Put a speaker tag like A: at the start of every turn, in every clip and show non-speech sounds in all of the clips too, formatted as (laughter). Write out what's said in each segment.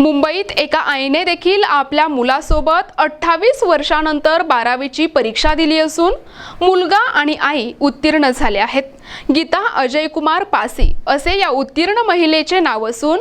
A: मुंबईत एका आईने देखील आपल्या मुलासोबत अठ्ठावीस वर्षानंतर बारावीची परीक्षा दिली असून मुलगा आणि आई उत्तीर्ण झाले आहेत. गीता अजय कुमार पासी असे या उत्तीर्ण महिलेचे नाव असून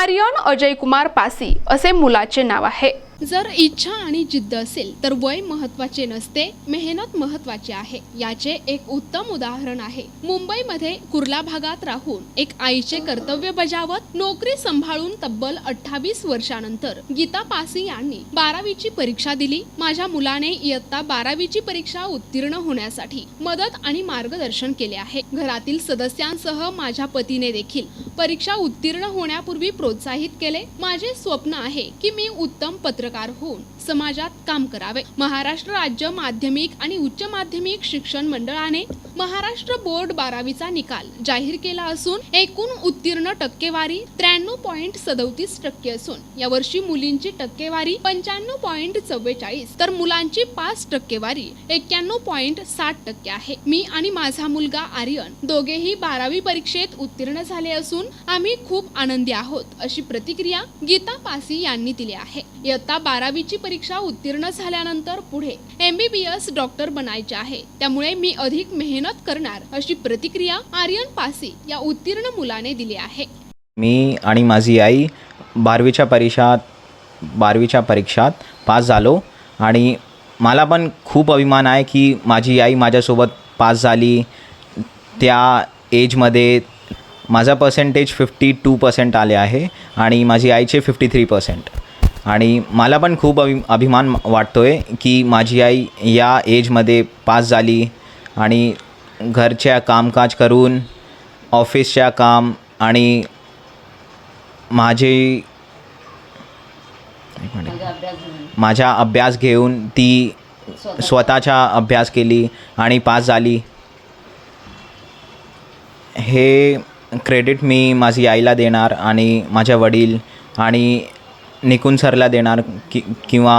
A: आर्यन अजयकुमार पासी असे मुलाचे नाव आहे. जर इच्छा आणि जिद्द असेल तर वय महत्त्वाचे नसते मेहनत महत्वाची आहे. याचे एक उत्तम उदाहरण आहे. मुंबईमध्ये कुर्ला भागात राहून एक आईचे कर्तव्य बजावत नोकरी सांभाळून तब्बल अठ्ठावीस वर्षानंतर गीता पासी यांनी बारावीची परीक्षा दिली. माझ्या मुलाने इयत्ता बारावीची परीक्षा उत्तीर्ण होण्यासाठी मदत आणि मार्गदर्शन केले आहे. घरातील सदस्यांसह माझ्या पतीने देखील परीक्षा उत्तीर्ण होण्यापूर्वी प्रोत्साहित केले. माझे स्वप्न आहे की मी उत्तम पत्र पत्रकार होऊन समाजात काम करावे. महाराष्ट्र राज्य माध्यमिक आणि उच्च माध्यमिक शिक्षण मंडळाने महाराष्ट्र बोर्ड बारावीचा निकाल जाहीर केला असून एकूण उत्तीर्ण टक्केवारी त्र्याण्णव पॉईंट सदोतीस टक्के असून यावर्षी मुलींची टक्केवारी पंच्याण्णव पॉईंट चव्वेचाळीस तर मुलांची पाच टक्केवारी एक्क्याण्णव पॉईंट साठ टक्के आहे. मी आणि माझा मुलगा आर्यन दोघेही बारावी परीक्षेत उत्तीर्ण झाले असून आम्ही खूप आनंदी आहोत अशी प्रतिक्रिया गीता पासी यांनी दिली आहे. इयत्ता बारावीची परीक्षा उत्तीर्ण झाल्यानंतर पुढे एमबीबीएस डॉक्टर बनायचे आहे. त्यामुळे मी अधिक मेहनत करणार अशी प्रतिक्रिया आर्यन पासी या उत्तीर्ण मुलाने दिली आहे.
B: मी आणि माझी आई बारावीच्या परीक्षात बारावीच्या परीक्षात पास झालो आणि मला पण खूप अभिमान आहे की माझी आई माझ्यासोबत पास झाली. त्या एजमध्ये माझा पर्सेंटेज फिफ्टी टू पर्सेंट आले आहे आणि माझी आईचे फिफ्टी थ्री पर्सेंट आणि मला पण खूप अभि अभिमान वाटतो आहे की माझी आई या एजमध्ये पास झाली आणि घरच्या कामकाज करून ऑफिसच्या काम आणि माझे माझा अभ्यास घेऊन ती स्वतःचा अभ्यास केली आणि पास झाली. हे क्रेडिट मी माझी आईला देणार आणि माझ्या वडील आणि निकुंज सरला देणार कि किंवा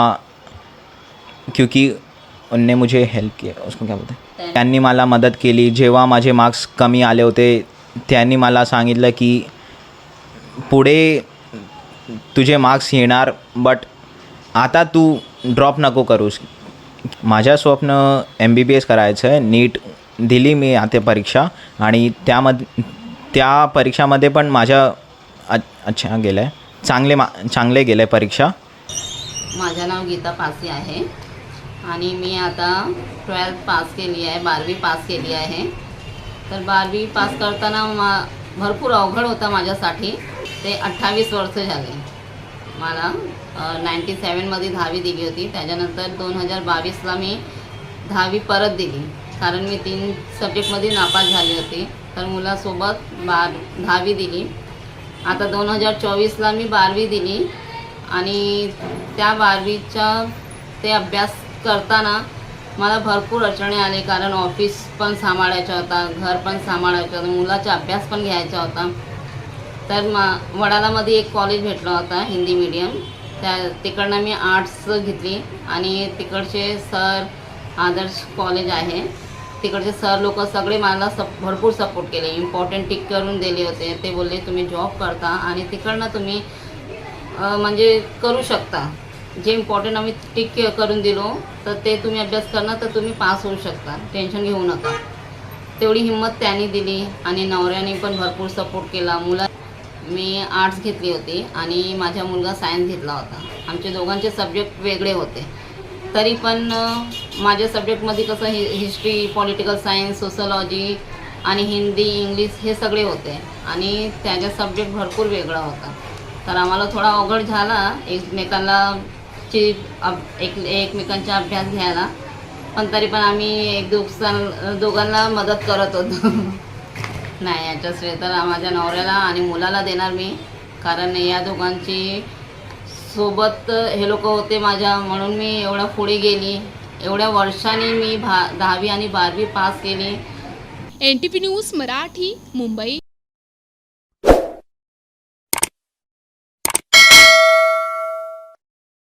B: क्योंकि उनने मुझे हेल्प किया उसको क्या बोलते हैं? त्यांनी मला मदत केली. जेव्हा माझे मार्क्स कमी आले होते त्यांनी मला सांगितलं की पुढे तुझे मार्क्स येणार बट आता तू ड्रॉप नको करूस. माझं स्वप्न एम बी बी एस करायचं आहे. नीट दिली मी आता परीक्षा आणि त्यामध्ये त्या परीक्षामध्ये पण माझ्या अच्छा गेलं आहे चांगले मा चांगले गेले परीक्षा.
C: माझं नाव गीता पासी आहे. आणि मी आता ट्वेल्थ पास केली आहे बारावी पास केली आहे. तर बारावी पास करताना मा भरपूर अवघड होता माझ्यासाठी. ते अठ्ठावीस वर्ष झाले. मला नाईंटी सेवनमध्ये दहावी दिली होती. त्याच्यानंतर दोन हजार बावीसला मी दहावी परत दिली. कारण मी तीन सब्जेक्टमध्ये नापास झाली होती. तर मुलासोबत बार दहावी दिली. आता दोन हजार चोवीसला मी बारावी दिली. आणि त्या बारवीच्या ते अभ्यास करताना मला भरपूर अडचणी आले कारण ऑफिस पण सांभाळायचा होता घर पण सांभाळायचं होतं मुलाचा अभ्यास पण घ्यायचा होता. तर मा वडालामध्ये एक कॉलेज भेटला होता हिंदी मीडियम त्या तिकडनं मी आर्ट्स घेतली आणि तिकडचे सर आदर्श कॉलेज आहे. तिकडचे सर लोक सगळे मला सप भरपूर सपोर्ट केले. इम्पॉर्टंट टिक करून दिले होते. ते बोलले तुम्ही जॉब करता आणि तिकडनं तुम्ही म्हणजे करू शकता. जे इम्पॉर्टंट आम्ही टिक करून दिलो तर ते तुम्ही अभ्यास करणार तर तुम्ही पास होऊ शकता. टेन्शन घेऊ नका. तेवढी हिंमत त्यांनी दिली आणि नवऱ्याने पण भरपूर सपोर्ट केला. मुला मी आर्ट्स घेतली होती आणि माझा मुलगा सायन्स घेतला होता. आमचे दोघांचे सब्जेक्ट वेगळे होते. तरी पण माझ्या सब्जेक्टमध्ये कसं हि हिस्ट्री पॉलिटिकल सायन्स सोशलॉजी आणि हिंदी इंग्लिश हे सगळे होते. आणि त्याचा सब्जेक्ट भरपूर वेगळा होता. तर आम्हाला थोडा अवघड झाला एकमेकांना ची अब- एक एकमेकांचा अभ्यास घ्यायला. पण तरी पण आम्ही एक दुसऱ्या दोघांना मदत करत होतो. (laughs) नाही याच्या श्रेय तर माझ्या नवऱ्याला आणि मुलाला देणार मी. कारण या दोघांची सोबत हे लोक होते माझ्या म्हणून मी एवढ्या पुढे गेली. एवढ्या वर्षांनी मी भा दहावी आणि बारावी पास केली.
A: N T P news Marathi Mumbai.